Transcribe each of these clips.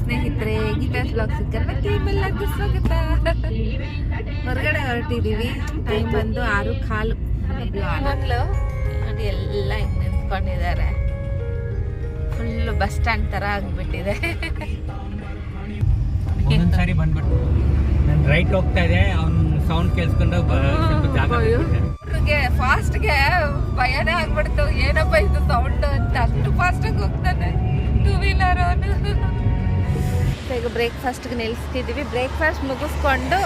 ಸ್ನೇಹಿತರೆ ಗೀತಾ ಬ್ಲಾಗ್ಸ್ ಟೈಮೆಲ್ಲ ಸ್ವಾಗತ. ಹೊರಗಡೆ ಹೊರಟಿದೀವಿ ಟೈಮ್ ಬಂದು ಆರು ಕಾಲು. ಮಕ್ಕಳು ನೋಡಿ ಎಲ್ಲ ಹಿಂಗ್ ನಿಂತ್ಕೊಂಡಿದ್ದಾರೆ. ಫುಲ್ ಬಸ್ ಸ್ಟ್ಯಾಂಡ್ ತರ ಆಗ್ಬಿಟ್ಟಿದೆ. ಸಾರಿ ಬಂದ್ಬಿಟ್ಟು ನಾನು ರೈಟ್ ಹೋಗ್ತಾ ಇದೆ. ಅವ್ನು ಸೌಂಡ್ ಕೇಳಿಸ್ಕೊಂಡು. ಅವ್ರಿಗೆ ಫಾಸ್ಟ್ಗೆ ಭಯನೇ ಆಗ್ಬಿಡ್ತು. ಏನಪ್ಪ ಇದು ಸೌಂಡ್ ಅಂತ. ಅಷ್ಟು ಫಾಸ್ಟಾಗಿ ಹೋಗ್ತಾನೆ. ಟೂ ವೀಲರ್ ಅವನು. ಈಗ ಬ್ರೇಕ್ಫಾಸ್ಟ್ಗೆ ನಿಲ್ಲಿಸ್ತಿದ್ದೀವಿ ಬ್ರೇಕ್ಫಾಸ್ಟ್ ಮುಗಿಸ್ಕೊಂಡು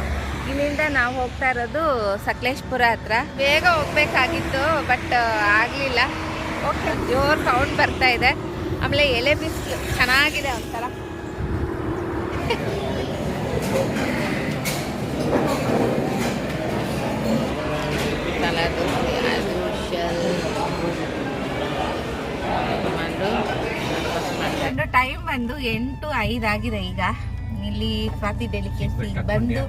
ಇಲ್ಲಿಂದ ನಾವು ಹೋಗ್ತಾ ಇರೋದು ಸಕಲೇಶ್ಪುರ ಹತ್ರ. ಬೇಗ ಹೋಗ್ಬೇಕಾಗಿತ್ತು ಬಟ್ ಆಗಲಿಲ್ಲ. ಓಕೆ ಜೋರು ಸೌಂಡ್ ಬರ್ತಾ ಇದೆ. ಆಮೇಲೆ ಎಲೆ ಬಿಸಿಲು ಚೆನ್ನಾಗಿದೆ ಒಂಥರ. ಮಸಾಲ ಟೈಮ್ ಬಂದು ಎಂಟು ಐದು ಆಗಿದೆ ಈಗ. ಇಲ್ಲಿ ಸ್ವಾತಿ ಡೆಲಿಕೇಸಿ ಬಂದು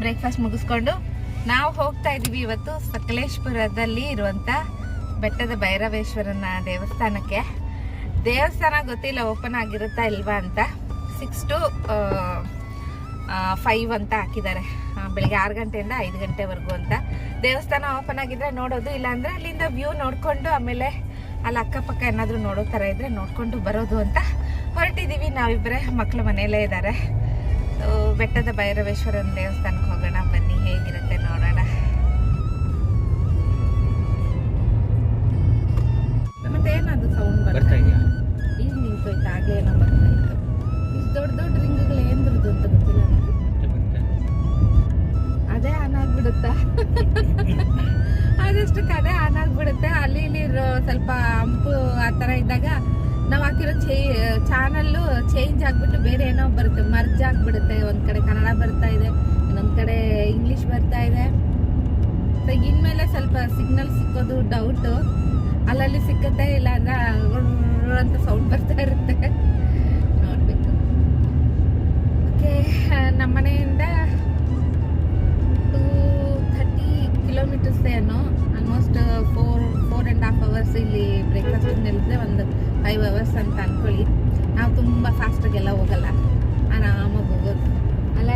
ಬ್ರೇಕ್ಫಾಸ್ಟ್ ಮುಗಿಸ್ಕೊಂಡು ನಾವು ಹೋಗ್ತಾ ಇದೀವಿ ಇವತ್ತು ಸಕಲೇಶ್ಪುರದಲ್ಲಿ ಇರುವಂತ ಬೆಟ್ಟದ ಭೈರವೇಶ್ವರನ ದೇವಸ್ಥಾನಕ್ಕೆ. ದೇವಸ್ಥಾನ ಗೊತ್ತಿಲ್ಲ ಓಪನ್ ಆಗಿರುತ್ತಾ ಇಲ್ವಾ ಅಂತ. ಸಿಕ್ಸ್ ಟು ಫೈವ್ ಅಂತ ಹಾಕಿದ್ದಾರೆ. ಬೆಳಿಗ್ಗೆ ಆರು ಗಂಟೆಯಿಂದ ಐದು ಗಂಟೆವರೆಗೂ ಅಂತ. ದೇವಸ್ಥಾನ ಓಪನ್ ಆಗಿದ್ರೆ ನೋಡೋದು ಇಲ್ಲಾಂದರೆ ಅಲ್ಲಿಂದ ವ್ಯೂ ನೋಡ್ಕೊಂಡು ಆಮೇಲೆ ಅಲ್ಲಿ ಅಕ್ಕಪಕ್ಕ ಏನಾದರೂ ನೋಡೋ ಥರ ಇದ್ರೆ ನೋಡ್ಕೊಂಡು ಬರೋದು ಅಂತ ಹೊರಟಿದ್ದೀವಿ ನಾವಿಬ್ಬರೇ ಮಕ್ಕಳು ಮನೆಯಲ್ಲೇ ಇದ್ದಾರೆ. ಬೆಟ್ಟದ ಭೈರವೇಶ್ವರನ ದೇವಸ್ಥಾನಕ್ಕೆ ಹೋಗೋಣ ಬನ್ನಿ ಹೇಗಿರುತ್ತೆ ನೋಡೋಣ. ಮತ್ತೇನದು ಸೌಂಡ್ ಬರ್ತಾ ಇದೆಯಾ? ಈಗ ನಿಂತೋಯ್ತು ಆಗ್ಲೇ ಏನೋ ಬರ್ತಾ ಇತ್ತು. ಇಷ್ಟು ದೊಡ್ಡ ದೊಡ್ಡ ರಿಂಗ್ಗಳು ಏನ್ರದ್ದು ಅಂತ ಗೊತ್ತಿಲ್ಲ. ಅದೇ ಆನ್ ಆಗ್ಬಿಡುತ್ತಾ? ಆದಷ್ಟು ಅದೇ ಆನ್ ಆಗ್ಬಿಡುತ್ತೆ. ಅಲ್ಲಿ ಇಲ್ಲಿ ಸ್ವಲ್ಪ ಅಂಪು ಆ ಥರ ಇದ್ದಾಗ ನಾವು ಹಾಕಿರೋ ಚೇ ಚಾನಲ್ಲು ಚೇಂಜ್ ಆಗಿಬಿಟ್ಟು ಬೇರೆ ಏನೋ ಬರುತ್ತೆ ಮರ್ಜ್ ಆಗ್ಬಿಡುತ್ತೆ. ಒಂದು ಕಡೆ ಕನ್ನಡ ಬರ್ತಾ ಇದೆ, ಇನ್ನೊಂದು ಕಡೆ ಇಂಗ್ಲಿಷ್ ಬರ್ತಾ ಇದೆ. ಸೊ ಇನ್ಮೇಲೆ ಸ್ವಲ್ಪ ಸಿಗ್ನಲ್ ಸಿಕ್ಕೋದು ಡೌಟು ಅಲ್ಲಲ್ಲಿ ಸಿಕ್ಕತ್ತೆ ಇಲ್ಲ ಅಂದ್ರೆ ಅಂತ ಸೌಂಡ್ ಬರ್ತಾ ಇರುತ್ತೆ. ನೋಡಬೇಕು. ಓಕೆ ನಮ್ಮ ಮನೆಯಿಂದ ಟೂ ಥರ್ಟಿ ಕಿಲೋಮೀಟರ್ಸ್ ಏನೋ almost four four and half hours ಇಲ್ಲಿ ಬ್ರೇಕ್ಫಾಸ್ಟ್ ನಿಲ್ಲಿದ್ರೆ ಒಂದು ಫೈವ್ ಅವರ್ಸ್ ಅಂತ ಅಂದ್ಕೊಳ್ಳಿ ನಾವು ತುಂಬ ಫಾಸ್ಟಾಗೆಲ್ಲ ಹೋಗಲ್ಲ. ಆರಾಮಾಗಿ ಹೋಗೋದು. ಅಲ್ಲ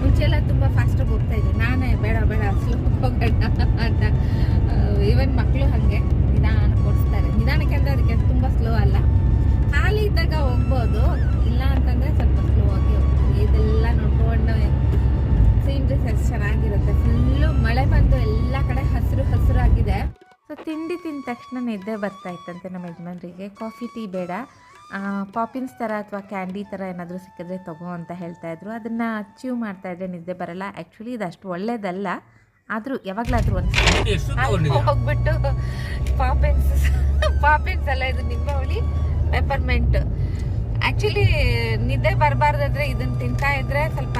ಮುಂಚೆಲ್ಲ ತುಂಬ ಫಾಸ್ಟಾಗಿ ಹೋಗ್ತಾ ಇದ್ವಿ ನಾನೇ ಬೇಡ ಬೇಡ ಸ್ಲೋ ಹೋಗೋಣ ಅಂತ. ಈವನ್ ಮಕ್ಕಳು ಹಾಗೆ ನಿಧಾನ ಕೊಡಿಸ್ತಾರೆ ನಿಧಾನಕ್ಕೆ ಅಂದರೆ ಅದಕ್ಕೆ ತುಂಬ ಸ್ಲೋ ಅಲ್ಲ. ಖಾಲಿ ಇದ್ದಾಗ ಹೋಗ್ಬೋದು. ತಿಂಡಿ ತಿಂದ ತಕ್ಷಣ ನಿದ್ದೆ ಬರ್ತಾ ಇತ್ತಂತೆ ನಮ್ಮ ಯಜಮಾನ್ರಿಗೆ. ಕಾಫಿ ಟೀ ಬೇಡ. ಪಾಪಿನ್ಸ್ ಥರ ಅಥವಾ ಕ್ಯಾಂಡಿ ಥರ ಏನಾದರೂ ಸಿಕ್ಕಿದ್ರೆ ತಗೋ ಅಂತ ಹೇಳ್ತಾ ಇದ್ರು. ಅದನ್ನು ಅಚೀವ್ ಮಾಡ್ತಾ ಇದ್ರೆ ನಿದ್ದೆ ಬರಲ್ಲ. ಆ್ಯಕ್ಚುಲಿ ಇದು ಅಷ್ಟು ಒಳ್ಳೇದಲ್ಲ. ಆದರೂ ಯಾವಾಗಲಾದರೂ ಒಂದು? ಹೋಗ್ಬಿಟ್ಟು ಪಾಪಿನ್ಸ್ ಪಾಪಿನ್ಸ್ ಅಲ್ಲ ಇದು ನಿಂಬೆ ಹುಳಿ ಪೆಪರ್ಮೆಂಟ್ ಆ್ಯಕ್ಚುಲಿ ನಿದ್ದೆ ಬರಬಾರ್ದಾದ್ರೆ ಇದನ್ನು ತಿಂತಾ ಇದ್ರೆ ಸ್ವಲ್ಪ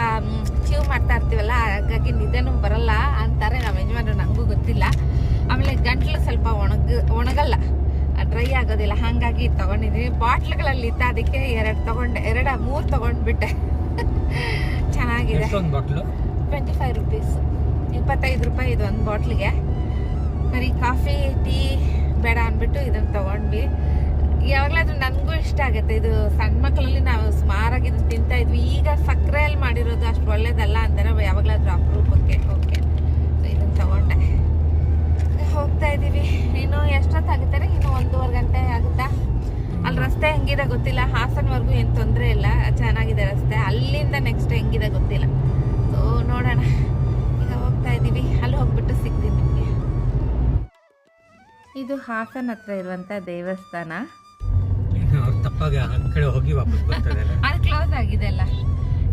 ಚೀವ್ ಮಾಡ್ತಾ ಇರ್ತೀವಲ್ಲ ಹಾಗಾಗಿ ನಿದ್ದೆನೂ ಬರಲ್ಲ ಅಂತಾರೆ ನಮ್ಮ ಯಜಮಾನ್ರು. ನನಗೂ ಗೊತ್ತಿಲ್ಲ. ಆಮೇಲೆ ಗಂಟ್ಲು ಸ್ವಲ್ಪ ಒಣಗ ಒಣಗಲ್ಲ. ಡ್ರೈ ಆಗೋದಿಲ್ಲ. ಹಾಗಾಗಿ ತಗೊಂಡಿದ್ದೀನಿ. ಬಾಟ್ಲ್ಗಳಲ್ಲಿ ಇತ್ತ ಅದಕ್ಕೆ ಎರಡು ತಗೊಂಡೆ ಎರಡ ಮೂರು ತಗೊಂಡ್ಬಿಟ್ಟೆ. ಚೆನ್ನಾಗಿದೆ. ಟ್ವೆಂಟಿ ಫೈವ್ ರುಪೀಸ್ ಇಪ್ಪತ್ತೈದು ರೂಪಾಯಿ ಇದು ಒಂದು ಬಾಟ್ಲಿಗೆ. ಬರೀ ಕಾಫಿ ಟೀ ಬೇಡ ಅಂದ್ಬಿಟ್ಟು ಇದನ್ನು ತಗೊಂಡ್ವಿ. ಯಾವಾಗಲಾದ್ರೂ ನನಗೂ ಇಷ್ಟ ಆಗುತ್ತೆ. ಇದು ಸಣ್ಣ ಮಕ್ಕಳಲ್ಲಿ ನಾವು ಸುಮಾರಾಗಿ ಇದನ್ನು ತಿಂತಾ ಇದ್ವಿ. ಈಗ ಸಕ್ಕರೆಯಲ್ಲಿ ಮಾಡಿರೋದು ಅಷ್ಟು ಒಳ್ಳೇದಲ್ಲ ಅಂತಾರೆ ಯಾವಾಗಲಾದ್ರೂ ಅಪರೂಪಕ್ಕೆ ಓಕೆ ಸೊ ಇದನ್ನು ತಗೊಂಡೆ ಹೋಗ್ತಾ ಇದ್ದೀವಿ ಇನ್ನು ಎಷ್ಟೊತ್ತಾಗುತ್ತಾರೆ ಇನ್ನು ಒಂದೂವರೆ ಗಂಟೆ ಆಗುತ್ತಾ? ಅಲ್ಲಿ ರಸ್ತೆ ಹೆಂಗಿದೆ ಗೊತ್ತಿಲ್ಲ. ಹಾಸನವರೆಗೂ ಏನು ತೊಂದರೆ ಇಲ್ಲ. ಚೆನ್ನಾಗಿದೆ ರಸ್ತೆ. ಅಲ್ಲಿಂದ ನೆಕ್ಸ್ಟ್ ಹೆಂಗಿದೆ ಗೊತ್ತಿಲ್ಲ. ಸೊ ನೋಡೋಣ. ಈಗ ಹೋಗ್ತಾ ಇದ್ದೀವಿ ಅಲ್ಲಿ ಹೋಗ್ಬಿಟ್ಟು ಸಿಗ್ತೀನಿ ನಿಮಗೆ. ಇದು ಹಾಸನ ಹತ್ರ ಇರುವಂಥ ದೇವಸ್ಥಾನ. ತಪ್ಪಾಗಿ ಆ ಕಡೆ ಹೋಗಿ ವಾಪಸ್ ಅದು ಕ್ಲೋಸ್ ಆಗಿದೆ ಅಲ್ಲ.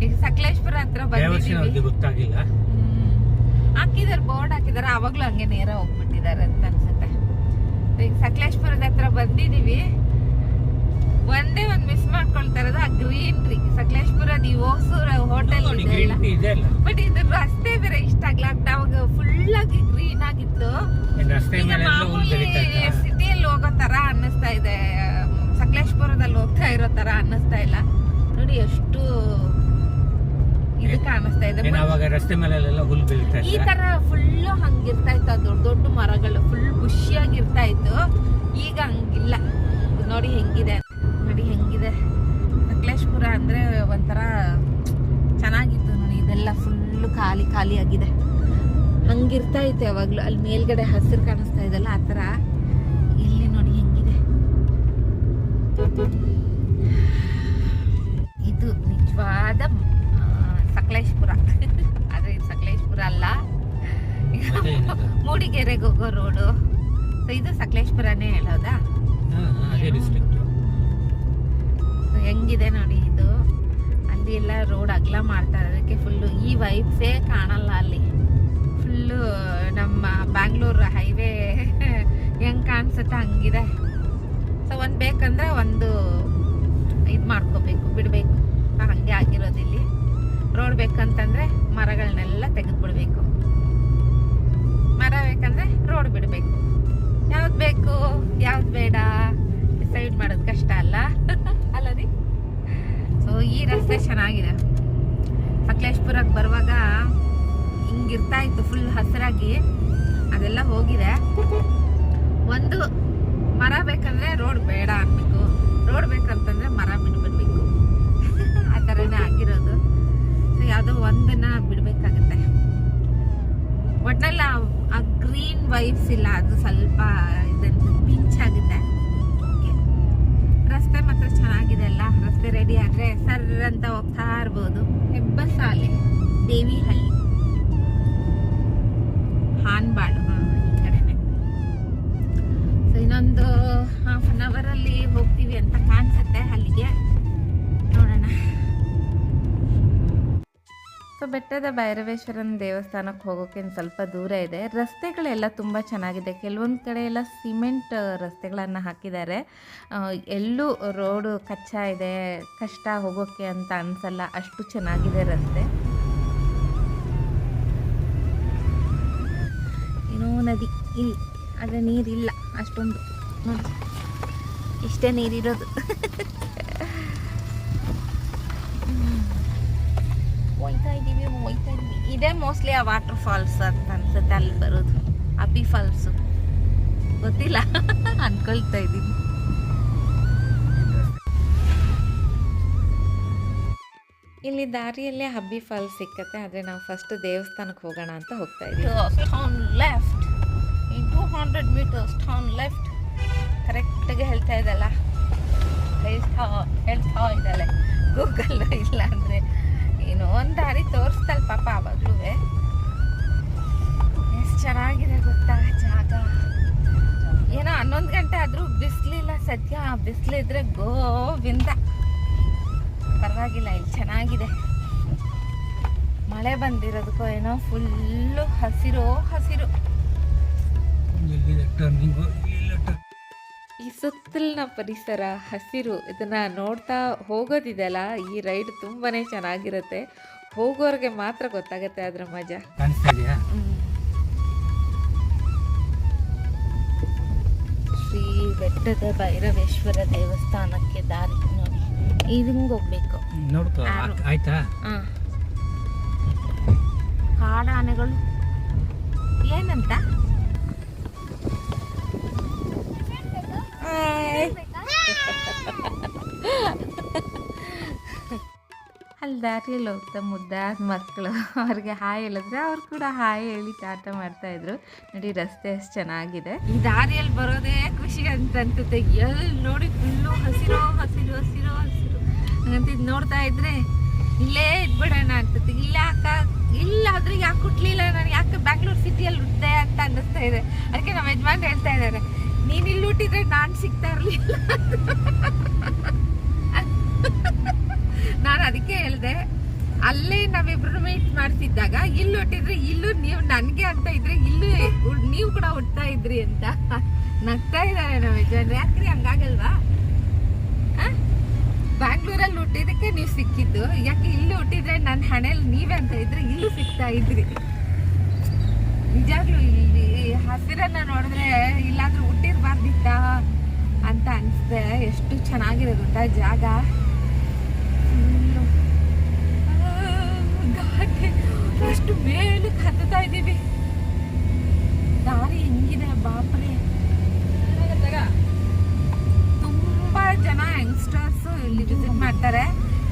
ಈಗ ಸಕಲೇಶ್ಪುರ ಹತ್ರ ಬಂದಿದ್ದೀವಿ ಗೊತ್ತಾಗಿಲ್ಲ. ಹಾಕಿದಾರೆ ಬೋರ್ಡ್ ಹಾಕಿದಾರೆ ಅವಾಗ್ಲೂ ಹಂಗೆ ನೇರ ಹೋಗ್ಬಿಟ್ಟಿದ್ದಾರೆ ಅಂತ ಅನ್ಸುತ್ತೆ. ಈಗ ಸಕಲೇಶ್ಪುರದ ಹತ್ರ ಬಂದಿದೀವಿ. ಒಂದೇ ಒಂದ್ ಮಿಸ್ ಮಾಡ್ಕೊಳ್ತಾ ಇರೋದು ಆ ಗ್ರೀನ್ರಿ ಸಕಲೇಶ್ಪುರದ ಈ ಹೋಸೂರ ಹೋಟೆಲ್ ಬಟ್ ಇದು ರಸ್ತೆ ಬೇರೆ ಇಷ್ಟ ಆಗ್ಲ ಅವಾಗ ಫುಲ್ ಆಗಿ ಗ್ರೀನ್ ಆಗಿತ್ತು. ಮಾಮೂಲಿ ಸಿಟಿಯಲ್ಲಿ ಹೋಗೋ ತರ ಅನ್ನಿಸ್ತಾ ಇದೆ. ಸಕಲೇಶ್ಪುರದಲ್ಲಿ ಹೋಗ್ತಾ ಇರೋ ತರ ಅನ್ನಿಸ್ತಾ ಇಲ್ಲ. ನೋಡಿ ಎಷ್ಟು ಇದು ಕಾಣಿಸ್ತಾ ಇದೆ. ಏನ್ ಅವಾಗ ರಸ್ತೆ ಮೇಲೆಲ್ಲ ಹುಲ್ ಬೆಳೀತಾ ಈ ತರ ಫುಲ್ ಹಂಗಿರ್ತಾ ಇತ್ತು ದೊಡ್ಡ ದೊಡ್ಡ ಮರಗಳು ಫುಲ್ ಬುಷಿಯಾಗಿರ್ತಾ ಇತ್ತು. ಈಗ ಹಂಗಿಲ್ಲ. ನೋಡಿ ಹೆಂಗಿದೆ. ನೋಡಿ ಹೆಂಗಿದೆ. ಸಕಲೇಶ್ಪುರ ಅಂದ್ರೆ ಒಂಥರ ಚೆನ್ನಾಗಿತ್ತು ನೋಡಿ ಇದೆಲ್ಲ ಫುಲ್ ಖಾಲಿ ಖಾಲಿ ಆಗಿದೆ. ಹಂಗಿರ್ತಾ ಇತ್ತು ಯಾವಾಗ್ಲೂ. ಅಲ್ಲಿ ಮೇಲ್ಗಡೆ ಹಸಿರು ಕಾಣಿಸ್ತಾ ಇದೆಲ್ಲ ಆ ಥರ ಇಲ್ಲಿ ನೋಡಿ ಹೆಂಗಿದೆ. ಮೂಡಿಗೆರೆಗೆ ಹೋಗೋ ರೋಡು. ಸೊ ಇದು ಸಕಲೇಶ್ಪುರನೇ ಹೇಳೋದಾ? ಹೆಂಗಿದೆ ನೋಡಿ ಇದು. ಅಲ್ಲಿ ಎಲ್ಲ ರೋಡ್ ಅಗಲ ಮಾಡ್ತಾರೆ ಅದಕ್ಕೆ ಫುಲ್ಲು ಈ ವೈಬ್ಸೇ ಕಾಣಲ್ಲ ಅಲ್ಲಿ. ಫುಲ್ಲು ನಮ್ಮ ಬ್ಯಾಂಗ್ಳೂರು ಹೈವೇ ಹೆಂಗ್ ಕಾಣಿಸುತ್ತೆ ಹಂಗಿದೆ. ಸೊ ಒಂದು ಬೇಕಂದ್ರೆ ಒಂದು ಇದು ಮಾಡ್ಕೋಬೇಕು ಬಿಡಬೇಕು. ಹಂಗೆ ಆಗಿರೋದಿಲ್ಲಿ ರೋಡ್ ಬೇಕಂತಂದ್ರೆ ಮರಗಳನ್ನೆಲ್ಲ ತೆಗೆದ್ಬಿಡ್ಬೇಕು. ಮರ ಬೇಕಂದ್ರೆ ರೋಡ್ ಬಿಡಬೇಕು. ಯಾವ್ದು ಬೇಕು, ಯಾವ್ದು ಬೇಡ ಡಿಸೈಡ್ ಮಾಡೋದು ಕಷ್ಟ ಅಲ್ಲ. ಅಲ್ಲದಿ ಸೊ ಈ ರಸ್ತೆ ಚೆನ್ನಾಗಿದೆ. ಸಕಲೇಶ್ಪುರಕ್ಕೆ ಬರುವಾಗ ಹಿಂಗಿರ್ತಾ ಇತ್ತು ಫುಲ್ ಹಸಿರಾಗಿ. ಅದೆಲ್ಲ ಹೋಗಿದೆ. ಒಂದು ಮರ ಬೇಕಂದ್ರೆ ರೋಡ್ ಬೇಡ ಅನ್ಬೇಕು ರೋಡ್ ಬೇಕಂತಂದ್ರೆ ಮರ ಬಿಟ್ಬಿಡ್ಬೇಕು. ಆ ಥರನೇ ಆಗಿರೋದು. ಸೊ ಯಾವುದೋ ಒಂದನ್ನ ಬಿಡಬೇಕಾಗತ್ತೆ. ಒಟ್ಟಲ್ಲ ಗ್ರೀನ್ ವೈಬ್ಸ್ ಇಲ್ಲ. ಅದು ಸ್ವಲ್ಪ ಇದಂತ ಪಿಂಚ್ ಆಗುತ್ತೆ ರಸ್ತೆ ಮಾತ್ರ ಚೆನ್ನಾಗಿದೆ ಅಲ್ಲ? ರಸ್ತೆ ರೆಡಿ ಆದ್ರೆ ಸರ್ ಅಂತ ಬೆಟ್ಟದ ಭೈರವೇಶ್ವರನ ದೇವಸ್ಥಾನಕ್ಕೆ ಹೋಗೋಕೆ ಒಂದು ಸ್ವಲ್ಪ ದೂರ ಇದೆ. ರಸ್ತೆಗಳೆಲ್ಲ ತುಂಬ ಚೆನ್ನಾಗಿದೆ. ಕೆಲವೊಂದು ಕಡೆ ಎಲ್ಲ ಸಿಮೆಂಟ್ ರಸ್ತೆಗಳನ್ನು ಹಾಕಿದ್ದಾರೆ. ಎಲ್ಲೂ ರೋಡು ಕಚ್ಚಾ ಇದೆ. ಕಷ್ಟ ಹೋಗೋಕ್ಕೆ ಅಂತ ಅನಿಸಲ್ಲ. ಅಷ್ಟು ಚೆನ್ನಾಗಿದೆ ರಸ್ತೆ. ಏನೋ ನದಿ. ಇಲ್ಲಿ ಆದರೆ ನೀರಿಲ್ಲ ಅಷ್ಟೊಂದು. ನೋಡಿ. ಇಷ್ಟೇ ನೀರಿರೋದು. ಹೋಯ್ತಾ ಇದ್ದೀವಿ ಹೋಯ್ತಾ ಇದ್ದೀವಿ ಇದೇ ಮೋಸ್ಟ್ಲಿ ಆ ವಾಟರ್ ಫಾಲ್ಸ್ ಅಂತ ಅನ್ಸುತ್ತೆ ಅಲ್ಲಿ ಬರೋದು. ಅಬ್ಬಿ ಫಾಲ್ಸು ಗೊತ್ತಿಲ್ಲ. ಅನ್ಕೊಳ್ತಾ ಇದ್ದೀನಿ. ಇಲ್ಲಿ ದಾರಿಯಲ್ಲೇ ಹಬ್ಬಿ ಫಾಲ್ಸ್ ಸಿಕ್ಕತ್ತೆ, ಆದರೆ ನಾವು ಫಸ್ಟ್ ದೇವಸ್ಥಾನಕ್ಕೆ ಹೋಗೋಣ ಅಂತ ಹೋಗ್ತಾ ಇದ್ದೀವಿ. Town left in two hundred metres town left ಕರೆಕ್ಟಾಗಿ ಹೇಳ್ತಾ ಇದ್ದಲ್ಲ. ಹೇಳ್ತಾ ಹೇಳ್ತಾ ಇದ್ದಾಳೆ. ಗೂಗಲ್ ಇಲ್ಲ ಅಂದರೆ. ಏನೋ ಒಂದು ದಾರಿ ತೋರಿಸ್ತಲ್ ಪಾಪ ಆವಾಗ್ಲೂ ಎಷ್ಟು ಚೆನ್ನಾಗಿದೆ ಗೊತ್ತಾ ಜಾಗ. ಏನೋ ಹನ್ನೊಂದು ಗಂಟೆ ಆದರೂ ಬಿಸ್ಲಿಲ್ಲ ಸದ್ಯ. ಬಿಸಿಲಿದ್ರೆ ಗೋವಿಂದ. ಪರವಾಗಿಲ್ಲ, ಇಲ್ಲಿ ಚೆನ್ನಾಗಿದೆ. ಮಳೆ ಬಂದಿರೋದಕ್ಕೋ ಏನೋ ಫುಲ್ಲು ಹಸಿರು ಹಸಿರು. ಈ ಸುತ್ತಲಿನ ಪರಿಸರ ಹಸಿರು ಇದನ್ನ ನೋಡ್ತಾ ಹೋಗೋದಿದೆಯಲ್ಲ ಈ ರೈಡ್ ತುಂಬಾನೇ ಚೆನ್ನಾಗಿರುತ್ತೆ. ಹೋಗೋರಿಗೆ ಮಾತ್ರ ಗೊತ್ತಾಗುತ್ತೆ ಅದರ ಮಜಾ. ಶ್ರೀ ಬೆಟ್ಟದ ಭೈರವೇಶ್ವರ ದೇವಸ್ಥಾನಕ್ಕೆ ದಾರಿ ನೋಡಿ. ಇದಂಗೆ ಹೋಗ್ಬೇಕು. ಆಯ್ತಾ? ಕಾಡಾನೆಗಳು. ಏನಂತ? ಅಲ್ಲಿ ದಾರಿಯಲ್ಲಿ ಹೋಗ್ತಾ ಮುದ್ದಾದ ಮಕ್ಕಳು ಅವ್ರಿಗೆ ಹಾಯ್ ಹೇಳಿದ್ರೆ ಅವ್ರು ಕೂಡ ಹಾಯ್ ಹೇಳಿ ಟಾಟ ಮಾಡ್ತಾ ಇದ್ರು. ನೋಡಿ ರಸ್ತೆ ಅಷ್ಟು ಚೆನ್ನಾಗಿದೆ. ಈ ದಾರಿಯಲ್ಲಿ ಬರೋದೇ ಖುಷಿ ಅಂತ ಅನ್ಸುತ್ತೆ ಎಲ್ಲಿ ನೋಡಿ ಫುಲ್ಲು ಹಸಿರು ಹಸಿರು ಹಸಿರು ಹಸಿರು. ಹಂಗಂತ ನೋಡ್ತಾ ಇದ್ರೆ ಇಲ್ಲೇ ಇದ್ಬಿಡೋಣ ಅನ್ಸುತ್ತೆ ಇಲ್ಲ ಅಕ್ಕ, ಇಲ್ಲ ಆದ್ರೆ ಯಾಕೆ ಕೊಟ್ಲಿಲ್ಲ ನಾನು? ಯಾಕೆ ಬ್ಯಾಂಗ್ಳೂರ್ ಸಿಟಿಯಲ್ಲಿ ಹುಟ್ಟಿದೆ ಅಂತ ಅನ್ನಿಸ್ತಾ ಇದೆ. ಅದಕ್ಕೆ ನಮ್ಮ ಯಜಮಾನ್ ಹೇಳ್ತಾ ಇದ್ದಾರೆ. ನೀನ್ ಇಲ್ಲಿ ಹುಟ್ಟಿದ್ರೆ ನಾನು ಸಿಗ್ತಾ ಇರ್ಲಿಲ್ಲ. ನಾನು ಅದಕ್ಕೆ ಹೇಳ್ದೆ, ಅಲ್ಲೇ ನಾವಿಬ್ರು ಮೀಟ್ ಮಾಡ್ತಿದ್ದಾಗ, ಇಲ್ಲಿ ಹುಟ್ಟಿದ್ರೆ ಇಲ್ಲೂ ನೀವು ನನ್ಗೆ ಅಂತ ಇದ್ರೆ ಇಲ್ಲೂ ನೀವು ಕೂಡ ಹುಡ್ತಾ ಇದ್ರಿ ಅಂತ ನಗ್ತಾ ಇದ್ದಾರೆ ನಮ್ಮ ಯಜಮಾನ್ರು. ಯಾಕ್ರಿ ಹಂಗಾಗಲ್ವಾ? ಬ್ಯಾಂಗ್ಳೂರಲ್ಲಿ ಹುಟ್ಟಿದಕ್ಕೆ ನೀವು ಸಿಕ್ಕಿದ್ದು, ಯಾಕೆ ಇಲ್ಲಿ ಹುಟ್ಟಿದ್ರೆ ನನ್ನ ಹಣೆಯಲ್ಲಿ ನೀವೇ ಅಂತ ಇದ್ರೆ ಇಲ್ಲೂ ಸಿಗ್ತಾ ಇದ್ರಿ. ನಿಜಾಗ್ಲೂ ಇಲ್ಲಿ ಹಸಿರನ್ನ ನೋಡಿದ್ರೆ ಇಲ್ಲಾದ್ರೂ ಹುಟ್ಟಿರ್ಬಾರ್ದಿತ್ತ ಅಂತ ಅನಿಸ್ತೆ ಎಷ್ಟು ಚೆನ್ನಾಗಿದೆ ಗೊತ್ತಾ ಜಾಗ? ಘಾಟಿ. ಎಷ್ಟು ಮೇಲಕ್ಕೆ ಹತ್ತುತ್ತಾ ಇದ್ದೀವಿ. ದಾರಿ ಹೆಂಗಿದೆ, ಬಾಪ್ರೆ. ತುಂಬಾ ಜನ ಯಂಗ್ಸ್ಟರ್ಸ್ ಇಲ್ಲಿ ವಿಸಿಟ್ ಮಾಡ್ತಾರೆ.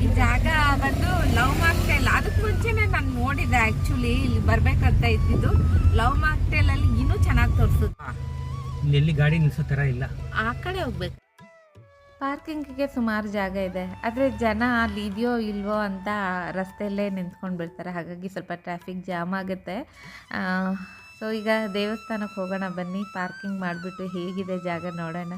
ಈ ಜಾಗ ಬಂದು ಲವ್ ಮಾರ್ಕ್ ಅದಕ್ಕೆ ಮುಂಚೆನೆ ನಾನು ನೋಡಿದ್ದೆ ಆಕ್ಚುಲಿ ಇಲ್ಲಿ ಬರ್ಬೇಕಂತ ಇದ್ದಿದ್ದು. ಲವ್ ಮಾಕ್ಟೇಲ್ ಗಾಡಿ ನಿಲ್ಸೋ ತರ ಇಲ್ಲ. ಆ ಕಡೆ ಹೋಗ್ಬೇಕು. ಪಾರ್ಕಿಂಗಿಗೆ ಸುಮಾರು ಜಾಗ ಇದೆ. ಆದರೆ ಜನ ಅಲ್ಲಿ ಇದೆಯೋ ಇಲ್ವೋ ಅಂತ ರಸ್ತೆಯಲ್ಲೇ ನಿಂತ್ಕೊಂಡು ಬಿಡ್ತಾರೆ ಹಾಗಾಗಿ ಸ್ವಲ್ಪ ಟ್ರಾಫಿಕ್ ಜಾಮ್ ಆಗುತ್ತೆ. ಸೊ ಈಗ ದೇವಸ್ಥಾನಕ್ಕೆ ಹೋಗೋಣ ಬನ್ನಿ. ಪಾರ್ಕಿಂಗ್ ಮಾಡಿಬಿಟ್ಟು ಹೇಗಿದೆ ಜಾಗ ನೋಡೋಣ.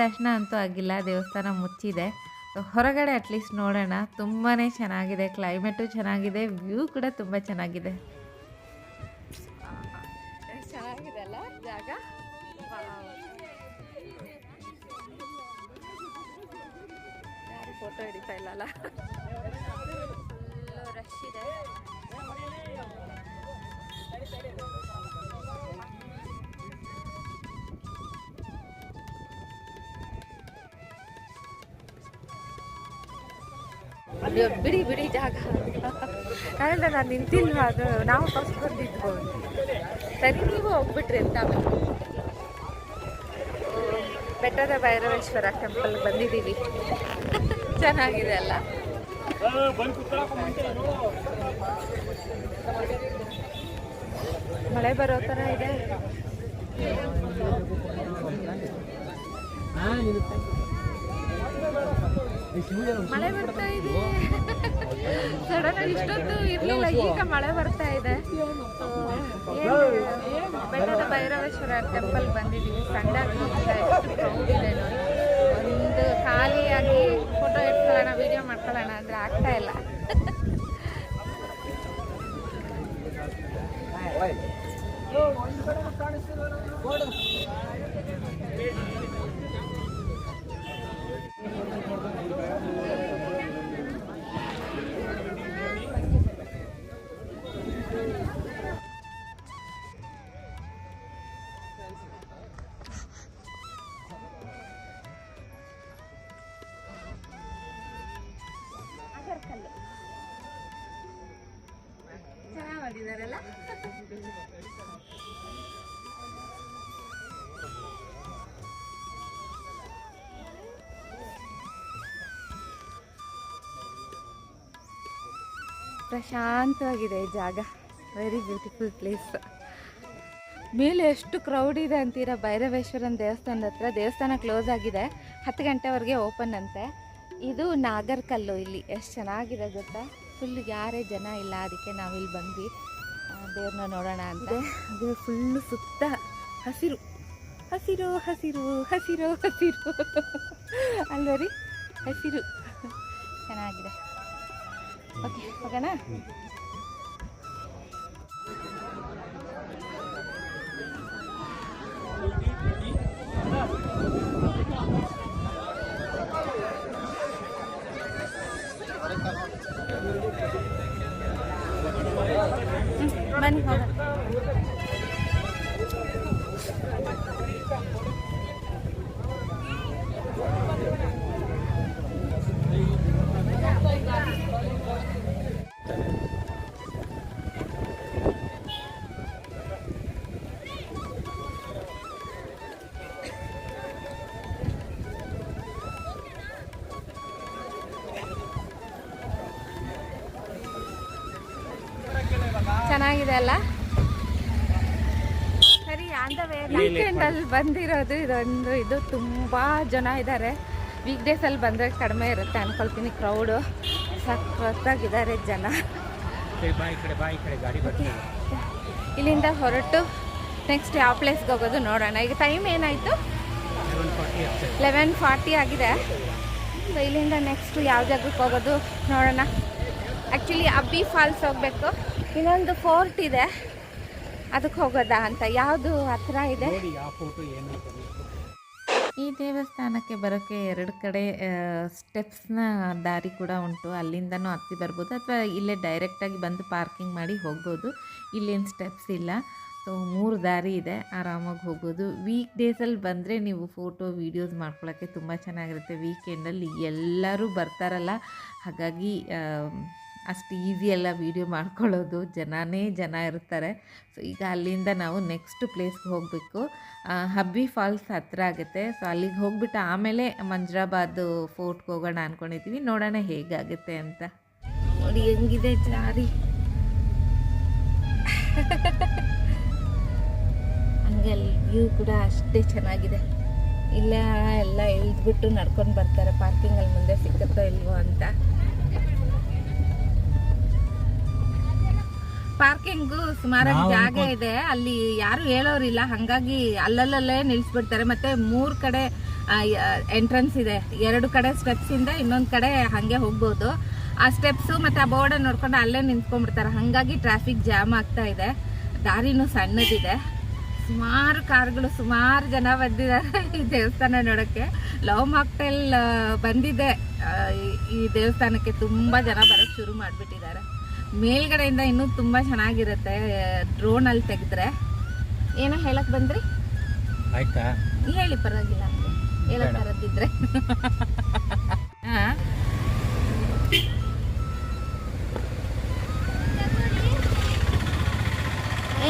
ದರ್ಶನ ಅಂತೂ ಆಗಿಲ್ಲ ದೇವಸ್ಥಾನ ಮುಚ್ಚಿದೆ. ಹೊರಗಡೆ ಅಟ್ಲೀಸ್ಟ್ ನೋಡೋಣ. ತುಂಬಾ ಚೆನ್ನಾಗಿದೆ ಕ್ಲೈಮೇಟು ಚೆನ್ನಾಗಿದೆ ವ್ಯೂ ಕೂಡ ತುಂಬ ಚೆನ್ನಾಗಿದೆ. ಚೆನ್ನಾಗಿದೆ ಅಲ್ಲ ಜಾಗ ಫೋಟೋ ಹಿಡಿತಾ ಇಲ್ಲಲ್ಲ? ರಶ್ ಇದೆ. ಬಿಡಿ ಬಿಡಿ ಜಾಗ. ನಾಳೆಲ್ಲ ನಾನು ನಿಂತಿಲ್ವ? ಅದು ನಾವು ಫಸ್ಟ್ ಬಂದಿದ್ವು. ಸರಿ, ನೀವು ಹೋಗ್ಬಿಟ್ರಿ ಅಂತ. ಬೆಟ್ಟದ ಭೈರವೇಶ್ವರ ಟೆಂಪಲ್ ಬಂದಿದ್ದೀವಿ. ಚೆನ್ನಾಗಿದೆ ಅಲ್ಲ? ಮಳೆ ಬರೋ ಥರ ಇದೆ. ಮಳೆ ಬರ್ತಾ ಇದೆ. ಸಡನ್ ಆಗಿ ಇಷ್ಟೊತ್ತು ಇರ್ಲಿಲ್ಲ, ಈಗ ಮಳೆ ಬರ್ತಾ ಇದೆ. ಬೆಟ್ಟದ ಭೈರವೇಶ್ವರ ಟೆಂಪಲ್ ಬಂದಿದ್ದೀವಿ ಸಂಡಾಗಿ ಇದೆ ನೋಡಿ. ಒಂದು ಖಾಲಿಯಾಗಿ ಫೋಟೋ ಎತ್ಕೊಳ್ಳೋಣ ವಿಡಿಯೋ ಮಾಡ್ಕೊಳ್ಳೋಣ ಅಂದ್ರೆ ಆಗ್ತಾ ಇಲ್ಲ. ಪ್ರಶಾಂತವಾಗಿದೆ ಈ ಜಾಗ. ವೆರಿ ಬ್ಯೂಟಿಫುಲ್ ಪ್ಲೇಸ್ ಮೇಲೆ ಎಷ್ಟು ಕ್ರೌಡ್ ಇದೆ ಅಂತೀರಾ? ಭೈರವೇಶ್ವರನ ದೇವಸ್ಥಾನದ ಹತ್ರ. ದೇವಸ್ಥಾನ ಕ್ಲೋಸ್ ಆಗಿದೆ. ಹತ್ತು ಗಂಟೆವರೆಗೆ ಓಪನ್ ಅಂತೆ. ಇದು ನಾಗರ್ಕಲ್ಲು ಇಲ್ಲಿ. ಎಷ್ಟು ಚೆನ್ನಾಗಿದೆ ಗೊತ್ತಾ? ಫುಲ್ ಯಾರೇ ಜನ ಇಲ್ಲ ಅದಕ್ಕೆ ನಾವಿಲ್ಲಿ ಬಂದ್ವಿ. ದೇವ್ರನ್ನ ನೋಡೋಣ ಅಂತ. ಅದು ಫುಲ್ಲು ಸುತ್ತ ಹಸಿರು. ಹಸಿರು ಹಸಿರು ಹಸಿರು ಹಸಿರು. ಅಲ್ವರಿ? ಹಸಿರು. ಚೆನ್ನಾಗಿದೆ. ಓಕೆ ಹೋಗೋಣ ಚೆನ್ನಾಗಿದೆ ಅಲ್ಲ? ಸರಿ ಆನ್ ದ ವೇ ವೀಕೆಂಡ್ ಅಲ್ಲಿ ಬಂದಿರೋದು ಇದೊಂದು ಇದು ತುಂಬಾ ಜನ ಇದ್ದಾರೆ. ವೀಕ್ ಡೇಸ್ ಅಲ್ಲಿ ಬಂದ್ರೆ ಕಡಿಮೆ ಇರುತ್ತೆ ಅನ್ಕೊಳ್ತೀನಿ ಕ್ರೌಡು ಸಖತ್ತಾಗಿದ್ದಾರೆ ಜನ. ಇಲ್ಲಿಂದ ಹೊರಟು ನೆಕ್ಸ್ಟ್ ಯಾವ ಪ್ಲೇಸ್ಗೆ ಹೋಗೋದು ನೋಡೋಣ. ಈಗ ಟೈಮ್ ಏನಾಯಿತು? ಲೆವೆನ್ ಫಾರ್ಟಿ ಆಗಿದೆ. ಸೊ ಇಲ್ಲಿಂದ ನೆಕ್ಸ್ಟ್ ಯಾವ ಜಾಗಕ್ಕೆ ಹೋಗೋದು ನೋಡೋಣ. ಆ್ಯಕ್ಚುಲಿ ಅಬ್ಬಿ ಫಾಲ್ಸ್ ಹೋಗಬೇಕು. ಇನ್ನೊಂದು ಫೋರ್ಟ್ ಇದೆ. ಅದಕ್ಕೆ ಹೋಗೋದಾ ಅಂತ. ಯಾವುದು ಹತ್ರ ಇದೆ? ನೋಡಿ ಆ ಫೋಟೋ ಏನು ಅಂತ ಈ ದೇವಸ್ಥಾನಕ್ಕೆ ಬರೋಕ್ಕೆ ಎರಡು ಕಡೆ ಸ್ಟೆಪ್ಸ್ನ ದಾರಿ ಕೂಡ ಉಂಟು. ಅಲ್ಲಿಂದನೂ ಹತ್ತಿ ಬರ್ಬೋದು. ಅಥವಾ ಇಲ್ಲೇ ಡೈರೆಕ್ಟಾಗಿ ಬಂದು ಪಾರ್ಕಿಂಗ್ ಮಾಡಿ ಹೋಗ್ಬೋದು. ಇಲ್ಲೇನು ಸ್ಟೆಪ್ಸ್ ಇಲ್ಲ. ಸೊ ಮೂರು ದಾರಿ ಇದೆ. ಆರಾಮಾಗಿ ಹೋಗ್ಬೋದು. ವೀಕ್ ಡೇಸಲ್ಲಿ ಬಂದರೆ ನೀವು ಫೋಟೋ ವೀಡಿಯೋಸ್ ಮಾಡ್ಕೊಳ್ಳೋಕ್ಕೆ ತುಂಬ ಚೆನ್ನಾಗಿರುತ್ತೆ. ವೀಕೆಂಡಲ್ಲಿ ಎಲ್ಲರೂ ಬರ್ತಾರಲ್ಲ. ಹಾಗಾಗಿ ಅಷ್ಟು ಈಸಿ ಎಲ್ಲ ವೀಡಿಯೋ ಮಾಡ್ಕೊಳ್ಳೋದು. ಜನನೇ ಜನ ಇರ್ತಾರೆ. ಸೊ ಈಗ ಅಲ್ಲಿಂದ ನಾವು ನೆಕ್ಸ್ಟ್ ಪ್ಲೇಸ್ಗೆ ಹೋಗಬೇಕು. ಹಬ್ಬಿ ಫಾಲ್ಸ್ ಹತ್ತಿರ ಆಗುತ್ತೆ. ಸೊ ಅಲ್ಲಿಗೆ ಹೋಗ್ಬಿಟ್ಟು ಆಮೇಲೆ ಮಂಜ್ರಾಬಾದ್ ಫೋರ್ಟ್ಗೆ ಹೋಗೋಣ ಅಂದ್ಕೊಂಡಿದ್ದೀವಿ ನೋಡೋಣ ಹೇಗಾಗುತ್ತೆ ಅಂತ. ನೋಡಿ, ಹೆಂಗಿದೆ ಜಾರಿ ಹಂಗೆ ವ್ಯೂ ಕೂಡ ಅಷ್ಟೇ ಚೆನ್ನಾಗಿದೆ. ಇಲ್ಲ, ಎಲ್ಲ ಇಳಿದ್ಬಿಟ್ಟು ನಡ್ಕೊಂಡು ಬರ್ತಾರೆ. ಪಾರ್ಕಿಂಗಲ್ಲಿ ಮುಂದೆ ಸಿಕ್ಕತ್ತೋ ಇಲ್ವೋ ಅಂತ. ಪಾರ್ಕಿಂಗು ಸುಮಾರಾಗಿ ಜಾಗ ಇದೆ. ಅಲ್ಲಿ ಯಾರು ಹೇಳೋರಿಲ್ಲ. ಹಂಗಾಗಿ ಅಲ್ಲಲ್ಲೇ ನಿಲ್ಸ್ಬಿಡ್ತಾರೆ. ಮತ್ತೆ ಮೂರ್ ಕಡೆ ಎಂಟ್ರೆನ್ಸ್ ಇದೆ. ಎರಡು ಕಡೆ ಸ್ಟೆಪ್ಸ್ ಇಂದ ಇನ್ನೊಂದ್ ಕಡೆ ಹಂಗೆ ಹೋಗ್ಬೋದು. ಆ ಸ್ಟೆಪ್ಸ್ ಮತ್ತೆ ಆ ಬೋರ್ಡ್ ನೋಡ್ಕೊಂಡು ಅಲ್ಲೇ ನಿಂತ್ಕೊಂಡ್ಬಿಡ್ತಾರೆ. ಹಂಗಾಗಿ ಟ್ರಾಫಿಕ್ ಜಾಮ್ ಆಗ್ತಾ ಇದೆ. ದಾರಿನೂ ಸಣ್ಣದಿದೆ. ಸುಮಾರು ಕಾರ್ಗಳು ಸುಮಾರು ಜನ ಬಂದಿದ್ದಾರೆ ಈ ದೇವಸ್ಥಾನ ನೋಡೋಕ್ಕೆ. ಲವ್ ಮಾಕ್ಟೆಲ್ ಬಂದಿದೆ. ಈ- ಈ ದೇವಸ್ಥಾನಕ್ಕೆ ತುಂಬಾ ಜನ ಬರೋಕ್ಕೆ ಶುರು ಮಾಡಿಬಿಟ್ಟಿದ್ದಾರೆ. ಮೇಲ್ಗಡೆಯಿಂದ ಇನ್ನೂ ತುಂಬ ಚೆನ್ನಾಗಿರುತ್ತೆ ಡ್ರೋನಲ್ಲಿ ತೆಗೆದ್ರೆ. ಏನೋ ಹೇಳಕ್ ಬಂದ್ರಿ? ಆಯ್ತಾ? ಹೇಳಿ ಪರವಾಗಿಲ್ಲ ಹೇಳಕ್ ಬೇಡ. ಬರದಿದ್ರೆ. ಹಾ.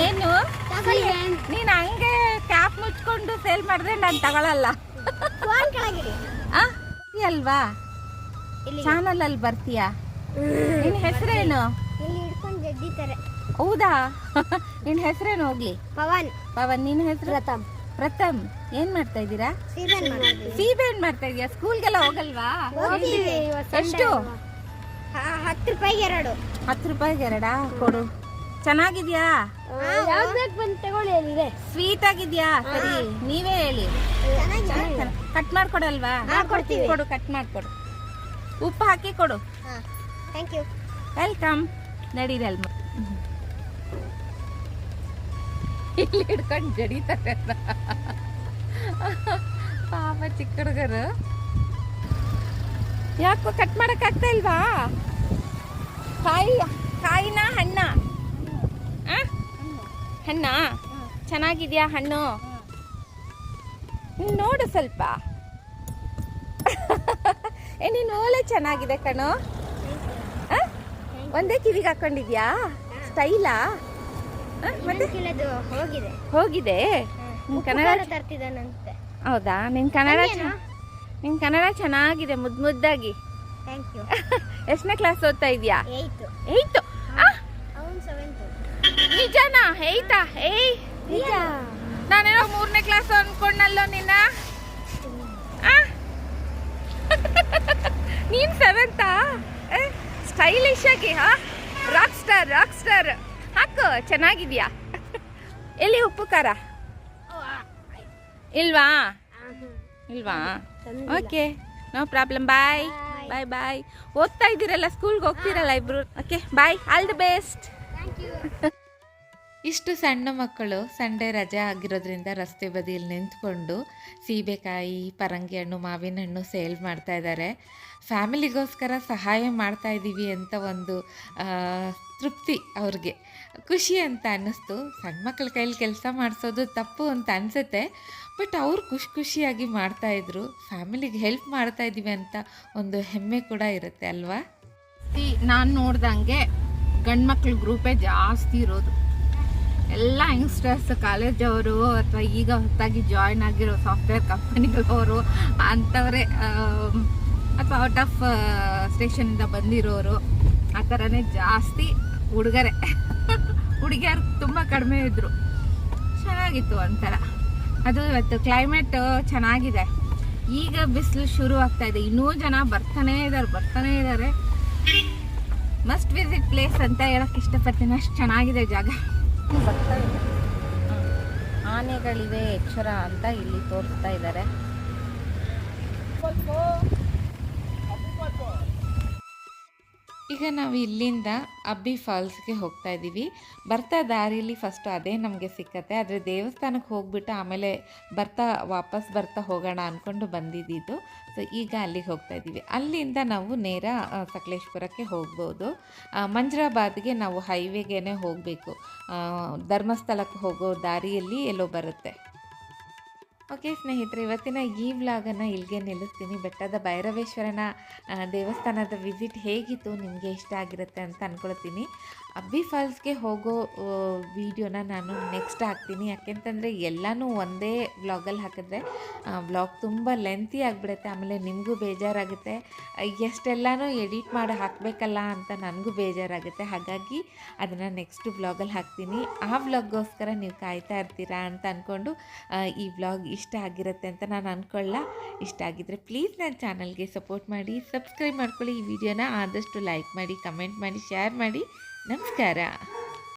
ಏನು? ನೀನ್ ಹಂಗೆ ಕ್ಯಾಪ್ ಮುಚ್ಕೊಂಡು ಸೇಲ್ ಮಾಡಿದ್ರೆ ನಾನು ತಗೊಳಲ್ಲ. ಅಲ್ವಾ? ಇಲ್ಲಿ. ಚಾನಲ್ ಅಲ್ಲಿ ಬರ್ತೀಯಾ? ನಿನ್ ಹೆಸರೇನು? ಹೌದಾ? ನಿನ್ ಹೆಸರೇನು ಹೋಗ್ಲಿ? ಪವನ್. ಪವನ್ ನಿನ್ ಹೆಸರು? ಪ್ರಥಮ್. ಪ್ರಥಮ್. ಏನ್ ಮಾಡ್ತಾ ಇದ್ದೀರಾ? ಸೀಸನ್ ಮಾಡಿದ್ವಿ ಸೀಬೆ ಏನ್ ಮಾಡ್ತಾ ಇದೀಯಾ? ಸ್ಕೂಲ್ಗೆಲ್ಲ ಹೋಗಲ್ವಾ? ಎಷ್ಟು? ಹತ್ತು ರೂಪಾಯಿಗೆ ಎರಡು. ಹತ್ತು ರೂಪಾಯಿಗೆ ಎರಡಾ? ಕೊಡು. ಚೆನ್ನಾಗಿದ್ಯಾ? ಯಾವ್ದು ಬೇಕು ಬಂದು ತಗೊಳ್ಳಿ ಅಲ್ಲಿದೆ ಸ್ವೀಟ್ ಆಗಿದ್ಯಾ ಸರಿ ನೀವೇ ಹೇಳಿ. ಚೆನ್ನಾಗಿದೆ. ಕಟ್ ಮಾಡ್ಕೊಡಲ್ವಾ? ಕೊಡ್ತೀನಿ ಕೊಡು ಕಟ್ ಮಾಡ್ಕೊಡು. ಉಪ್ಪು ಹಾಕಿ ಕೊಡು. ಹಾಂ ಥ್ಯಾಂಕ್ ಯು ವೆಲ್ಕಮ್ ನಡೀರಿ ಇಲ್ಲಿ ಹಿಡ್ಕೊಂಡು ಜಡಿತಾರೆ ಪಾಪ ಚಿಕ್ಕ ಹುಡುಗರು. ಯಾಕೋ ಕಟ್ ಮಾಡಕ್ ಆಗ್ತಾ ಇಲ್ವಾ? ಕಾಯಿ, ಕಾಯಿನ ಹಣ್ಣ? ಹಣ್ಣ? ಚೆನ್ನಾಗಿದ್ಯಾ ಹಣ್ಣು? ನೋಡು ಸ್ವಲ್ಪ. ಏ, ನೀನು ಓಲೆ ಚೆನ್ನಾಗಿದೆ ಕಣೋ? ಒಂದೇ ಕಿವಿಗೆ ಹಾಕೊಂಡಿದ್ಯಾ? ಸ್ಟೈಲಾ? ಮತ್ತೆ? ಹೋಗಿದೆ. ಹೋಗಿದೆ? ಕನ್ನಡ ಹೌದಾ? ನಿನ್ ಕನ್ನಡ ನಿನ್ ಕನ್ನಡ ಚೆನ್ನಾಗಿದೆ ಮುದ್ ಮುದ್ದಾಗಿ. ಥ್ಯಾಂಕ್ ಯು ಎಷ್ಟನೇ ಕ್ಲಾಸ್ ಓದ್ತಾ ಇದೀಯಾ? ಏಯ್ತು ನಿಜನಾ? ಏಯ್ತಾ ಏಯ್! ನಿಜ ನಾನೇನೋ ಮೂರನೇ ಕ್ಲಾಸ್ ಅನ್ಕೊಂಡಲ್ಲೋ ನಿನ್ನ? ಆ? ನೀನ್ ಸೆವೆಂತಾ ಸ್ಟೈಲಿಶ್ ಆಗಿ ಹಾ? ರಾಕ್ ಸ್ಟಾರ್ ರಾಕ್ ಸ್ಟಾರ್ ಹಾಕು ಚೆನ್ನಾಗಿದ್ಯಾ? ಎಲ್ಲಿ ಉಪ್ಪು ಖಾರ? ಇಲ್ವಾ? ಇಲ್ವಾ? Okay no problem bye bye bye ಓದ್ತಾ ಇದ್ದೀರಲ್ಲ ಸ್ಕೂಲ್ಗೆ ಹೋಗ್ತೀರಲ್ಲ ಇಬ್ರು? Okay bye all the best thank you ಇಷ್ಟು ಸಣ್ಣ ಮಕ್ಕಳು ಸಂಡೇ ರಜೆ ಆಗಿರೋದ್ರಿಂದ ರಸ್ತೆ ಬದಿಯಲ್ಲಿ ನಿಂತ್ಕೊಂಡು ಸೀಬೆಕಾಯಿ ಪರಂಗಿ ಹಣ್ಣು ಮಾವಿನ ಹಣ್ಣು ಸೇಲ್ ಮಾಡ್ತಾ ಇದ್ದಾರೆ. ಫ್ಯಾಮಿಲಿಗೋಸ್ಕರ ಸಹಾಯ ಮಾಡ್ತಾ ಇದ್ದೀವಿ ಅಂತ ಒಂದು ತೃಪ್ತಿ ಅವ್ರಿಗೆ. ಖುಷಿ ಅಂತ ಅನ್ನಿಸ್ತು. ಸಣ್ಣ ಮಕ್ಕಳ ಕೈಲಿ ಕೆಲಸ ಮಾಡಿಸೋದು ತಪ್ಪು ಅಂತ ಅನಿಸುತ್ತೆ. ಬಟ್ ಅವ್ರು ಖುಷಿ ಖುಷಿಯಾಗಿ ಮಾಡ್ತಾಯಿದ್ರು ಫ್ಯಾಮಿಲಿಗೆ ಹೆಲ್ಪ್ ಮಾಡ್ತಾ ಇದ್ದೀವಿ ಅಂತ ಒಂದು ಹೆಮ್ಮೆ ಕೂಡ ಇರುತ್ತೆ ಅಲ್ವಾ? ನಾನು ನೋಡ್ದಂಗೆ ಗಂಡು ಮಕ್ಳ ಗ್ರೂಪೇ ಜಾಸ್ತಿ ಇರೋದು. ಎಲ್ಲ ಯಂಗ್ಸ್ಟರ್ಸ್, ಕಾಲೇಜ್ ಅವರು ಅಥವಾ ಈಗ ಹೊತ್ತಾಗಿ ಜಾಯ್ನ್ ಆಗಿರೋ ಸಾಫ್ಟ್ವೇರ್ ಕಂಪನಿಗಳವರು ಅಂಥವ್ರೆ ಅಥವಾ ಔಟ್ ಆಫ್ ಸ್ಟೇಷನಿಂದ ಬಂದಿರೋರು ಆ ಥರನೇ ಜಾಸ್ತಿ ಹುಡುಗರೆ ಹುಡುಗಿಯರು ತುಂಬ ಕಡಿಮೆ ಇದ್ದರು ಚೆನ್ನಾಗಿತ್ತು ಒಂಥರ. ಅದು ಇವತ್ತು ಕ್ಲೈಮೇಟ್ ಚೆನ್ನಾಗಿದೆ. ಈಗ ಬಿಸಿಲು ಶುರು ಆಗ್ತಾ ಇದೆ. ಇನ್ನೂ ಜನ ಬರ್ತಾನೇ ಇದ್ದಾರೆ ಬರ್ತಾನೇ ಇದ್ದಾರೆ ಮಸ್ಟ್ ವಿಸಿಟ್ ಪ್ಲೇಸ್ ಅಂತ ಹೇಳಕ್ ಇಷ್ಟಪಡ್ತೀನಿ. ಅಷ್ಟು ಚೆನ್ನಾಗಿದೆ ಜಾಗ. ಬರ್ತಾ ಇದೆ ಆನೆಗಳಿವೆ ಎಚ್ಚರ ಅಂತ ಇಲ್ಲಿ ತೋರಿಸ್ತಾ ಇದ್ದಾರೆ. ಈಗ ನಾವು ಇಲ್ಲಿಂದ ಅಬ್ಬಿ ಫಾಲ್ಸ್ಗೆ ಹೋಗ್ತಾ ಇದ್ದೀವಿ. ಬರ್ತಾ ದಾರಿಯಲ್ಲಿ ಫಸ್ಟು ಅದೇ ನಮಗೆ ಸಿಕ್ಕತ್ತೆ. ಆದರೆ ದೇವಸ್ಥಾನಕ್ಕೆ ಹೋಗ್ಬಿಟ್ಟು ಆಮೇಲೆ ಬರ್ತಾ, ವಾಪಸ್ ಬರ್ತಾ ಹೋಗೋಣ ಅಂದ್ಕೊಂಡು ಬಂದಿದ್ದಿದ್ದು ಸೊ ಈಗ ಅಲ್ಲಿಗೆ ಹೋಗ್ತಾ ಇದ್ದೀವಿ. ಅಲ್ಲಿಂದ ನಾವು ನೇರ ಸಕಲೇಶ್ಪುರಕ್ಕೆ ಹೋಗ್ಬೋದು. ಮಂಜ್ರಾಬಾದ್ಗೆ ನಾವು ಹೈವೇಗೇನೆ ಹೋಗಬೇಕು. ಧರ್ಮಸ್ಥಳಕ್ಕೆ ಹೋಗೋ ದಾರಿಯಲ್ಲಿ ಎಲ್ಲೋ ಬರುತ್ತೆ. ಓಕೆ ಸ್ನೇಹಿತರೆ, ಇವತ್ತಿನ ಈ ವ್ಲಾಗನ್ನು ಇಲ್ಲಿಗೆ ನಿಲ್ಲಿಸ್ತೀನಿ. ಬೆಟ್ಟದ ಭೈರವೇಶ್ವರನ ದೇವಸ್ಥಾನದ ವಿಸಿಟ್ ಹೇಗಿತ್ತು, ನಿಮಗೆ ಇಷ್ಟ ಆಗಿರುತ್ತೆ ಅಂತ ಅಂದ್ಕೊಳ್ತೀನಿ ಅಬ್ಬಿ ಫಾಲ್ಸ್ಗೆ ಹೋಗೋ ವಿಡಿಯೋನ ನಾನು ನೆಕ್ಸ್ಟ್ ಹಾಕ್ತೀನಿ. ಯಾಕೆಂತಂದರೆ ಎಲ್ಲನೂ ಒಂದೇ ವ್ಲಾಗಲ್ಲಿ ಹಾಕಿದ್ರೆ ವ್ಲಾಗ್ ತುಂಬ ಲೆಂತಿ ಆಗಿಬಿಡುತ್ತೆ. ಆಮೇಲೆ ನಿಮಗೂ ಬೇಜಾರಾಗುತ್ತೆ. ಎಷ್ಟೆಲ್ಲನೂ ಎಡಿಟ್ ಮಾಡಿ ಹಾಕಬೇಕಲ್ಲ ಅಂತ ನನಗೂ ಬೇಜಾರಾಗುತ್ತೆ. ಹಾಗಾಗಿ ಅದನ್ನು ನೆಕ್ಸ್ಟ್ ವ್ಲಾಗಲ್ಲಿ ಹಾಕ್ತೀನಿ. ಆ ವ್ಲಾಗ್ಗೋಸ್ಕರ ನೀವು ಕಾಯ್ತಾ ಇರ್ತೀರಾ ಅಂತ ಅಂದ್ಕೊಂಡು ಈ ವ್ಲಾಗ್ ಇಷ್ಟ ಆಗಿರುತ್ತೆ ಅಂತ ನಾನು ಅಂದ್ಕೊಳ್ಳ ಇಷ್ಟ ಆಗಿದ್ದರೆ ಪ್ಲೀಸ್ ನನ್ನ ಚಾನಲ್ಗೆ ಸಪೋರ್ಟ್ ಮಾಡಿ ಸಬ್ಸ್ಕ್ರೈಬ್ ಮಾಡ್ಕೊಳ್ಳಿ. ಈ ವಿಡಿಯೋನ ಆದಷ್ಟು ಲೈಕ್ ಮಾಡಿ ಕಮೆಂಟ್ ಮಾಡಿ ಶೇರ್ ಮಾಡಿ. ನಮಸ್ಕಾರ.